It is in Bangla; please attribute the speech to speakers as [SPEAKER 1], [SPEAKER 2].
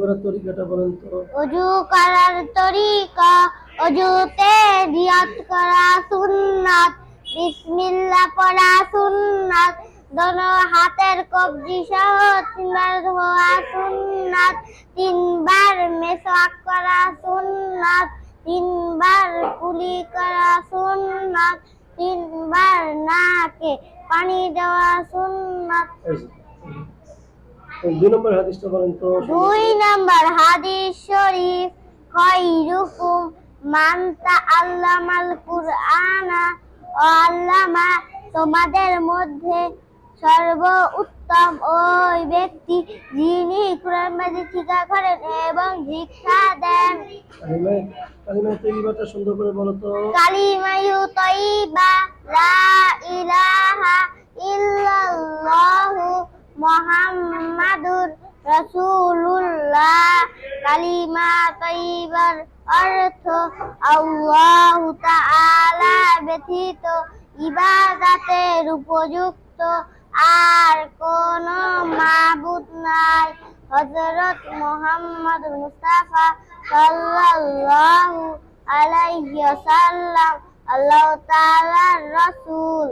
[SPEAKER 1] করার তরিকাটা বলেন তো।
[SPEAKER 2] অজু করার তরিকা অজুতে নিয়ত করা সুন্নাত। বিসমিল্লাহ পড়া সুন্নাত। দোনো হাতের কবজি সহ তিনবার ধোয়া সুন্নাত। তিনবার মেসওয়াক করা সুন্নাত। তিনবার কুলি করা সুন্নাত। তিনবার নাকে পানি দেওয়া সুন্নাত।
[SPEAKER 1] দুই নম্বর হাদিসটা বলেন তো
[SPEAKER 2] দুই নম্বর হাদিস শরীফ খৈরুকুম মান তাআল্লামাল কুরআনা ও আল্লামা তোমাদের মধ্যে সর্ব উত্তম ওই ব্যক্তি যিনি কোরআন মাজিদ শিক্ষা করেন এবং শিক্ষা দেন।
[SPEAKER 1] কালিমায় তৈবাটা সুন্দর করে বলো তো।
[SPEAKER 2] কালিমায়ু তৈবা লা মুহাম্মাদুর রাসূলুল্লাহ। কালিমা তৈবার অর্থ আল্লাহু তাআলা ব্যতীত, ইবাদতের উপযুক্ত আর কোন মাবুদ নাই। হযরত মুহাম্মদ মুস্তাফা সাল্লাল্লাহু আলাইহি ওয়াসাল্লাম, আল্লাহ তাআলার রাসূল।